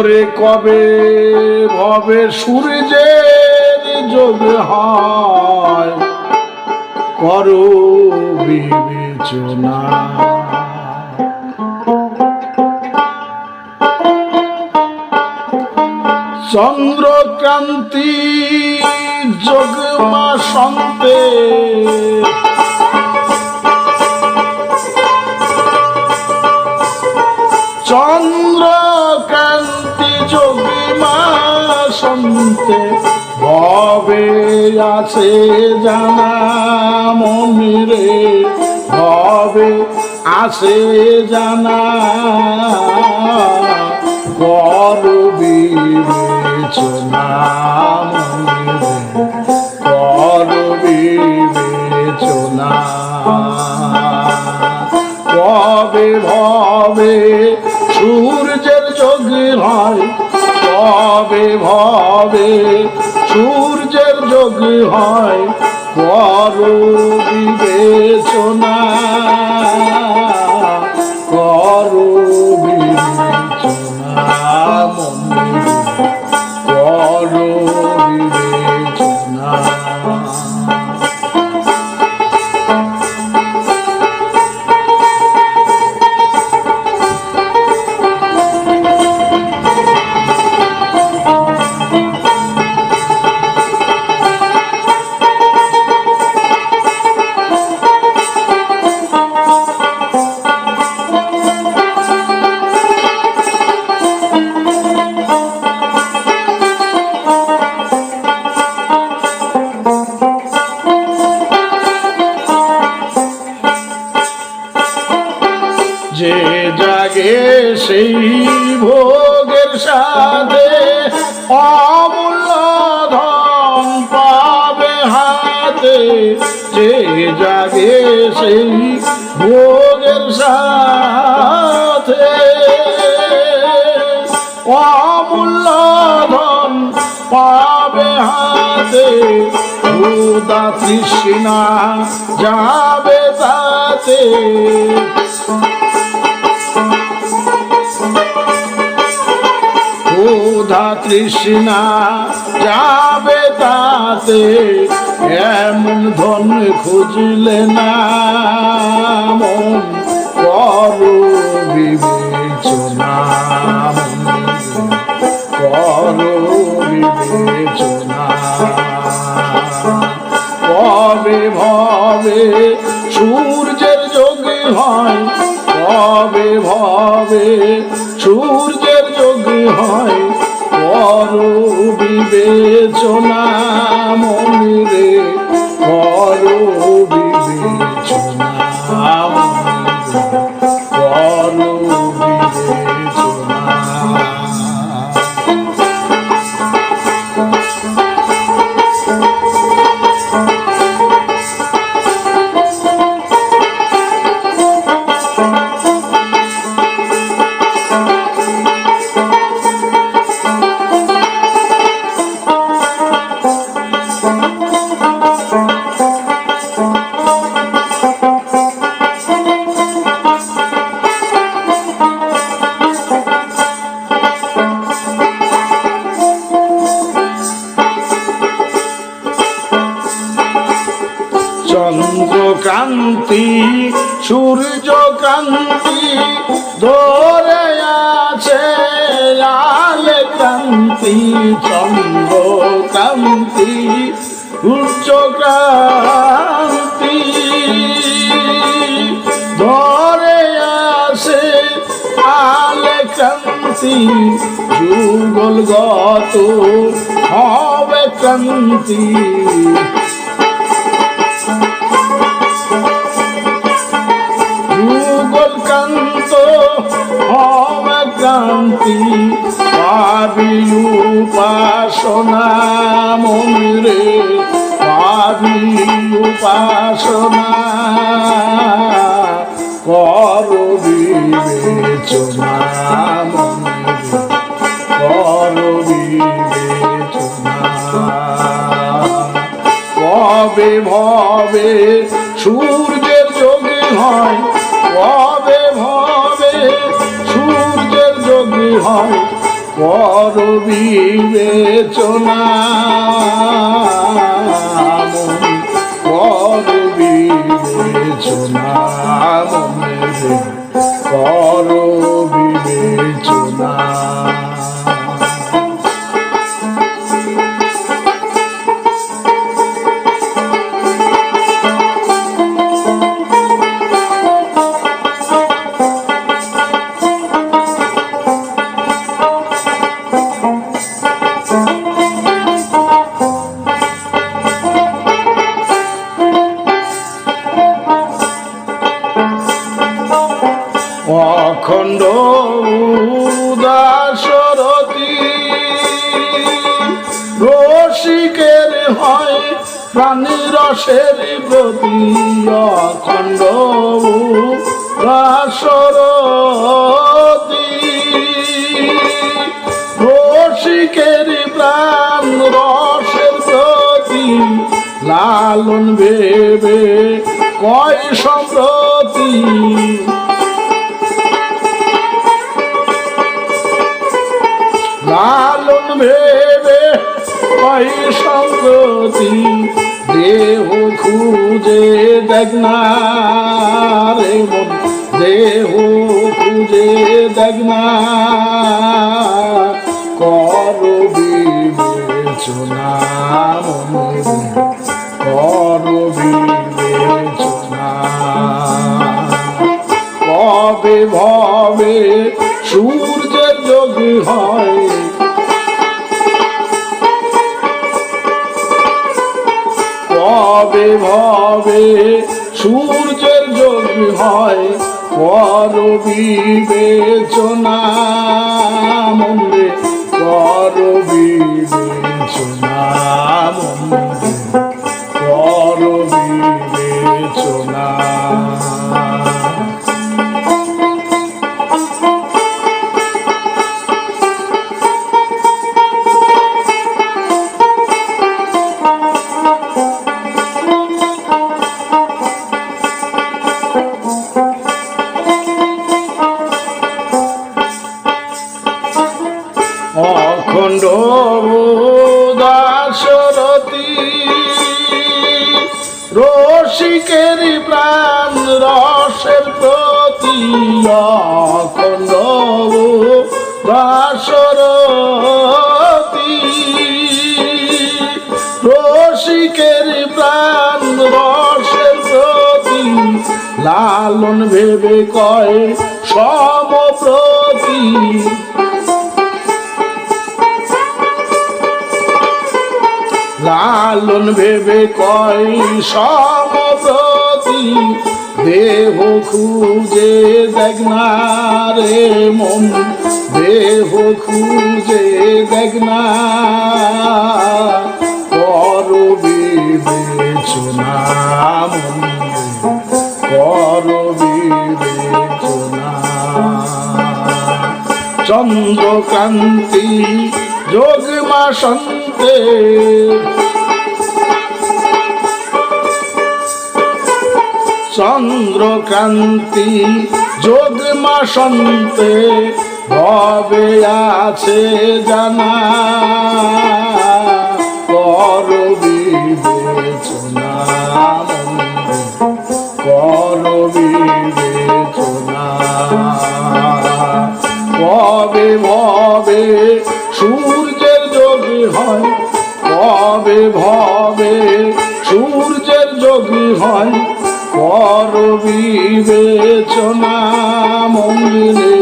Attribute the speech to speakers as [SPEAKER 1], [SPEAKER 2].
[SPEAKER 1] ওরে কবে ভবে সূর্যের যোগ হয়? করো বিবেচনা। চন্দ্রক্রান্তি যোগমা সন্তে ভবে আছে জানা মনিরে ভবে আছে জানা? কর বিবেচনা কর বিবেচনা? কবে ভবে সূর্যের যোগ হয়? কবে ভবে সূর্যের যোগ হয় কর বিবেচনা। যে জাগে সেই ভোগের সাথে অমূল্য ধন পাবে হাতে। যে জাগে সেই ভোগের সাথে অমূল্য ধন পাবে হাতে। উদা তৃষ্ণা যাবে তাতে। ক্ষুধা তৃষ্ণা যাবে তাতে এমন ধন খুঁজলে না। বিবেচনা করু মনিরে চন্দ্রকান্তি সূর্যকান্তি ধরে আছে আলে কান্তি চন্দ্রকান্তি সূর্যকান্তি ধরে আছে আলে কান্তি যুগল গত হবে কান্তি পাবি উপাসনা মন্দিরে, পাবি উপাসনা। কর বিবেচনা। কবে ভবে সূর্যের যোগে হয়? কবে ভবে সূর্যের যোগে হয়? কর বিবেচনা কর বিবেচনা কর প্রাণী রসের অখণ্ড উদাসরতি রসিকের প্রাণ রসের প্রতি লালন ভেবে কয় সম্প্রতি? লালন ভেবে পাই সম্প্রতি দেহ খুঁজে দেখ না রে মন দেহ খুঁজে দেখ না কর বিবেচনা কর বিবেচনা কবে ভবে সূর্যের যোগ হয়? কবে ভবে সূর্যের যোগ হয় কর বিবেচনা মন্দির কর বিবেচনা। অখণ্ড দাসরতি রসিকের প্রাণ রসের প্রতি লালন ভেবে কয় সমপ্রতি লালন ভেবে কয় সমপ্রতি দেহ খুঁজে দেখ না রে মন। দেহ খুঁজে দেখ না। কর বিবেচনা কর বিবেচনা চন্দ্রকান্তি যোগমা সন্তে চন্দ্রকান্তি যোগমা মাসন্তে ভবে আছে জানা। কর বিবেচনা কর বিবেচনা কবে ভবে সূর্যের যোগী হয়? কবে ভবে সূর্যের যোগী হয়? কর বিবেচনা মন্দিরে?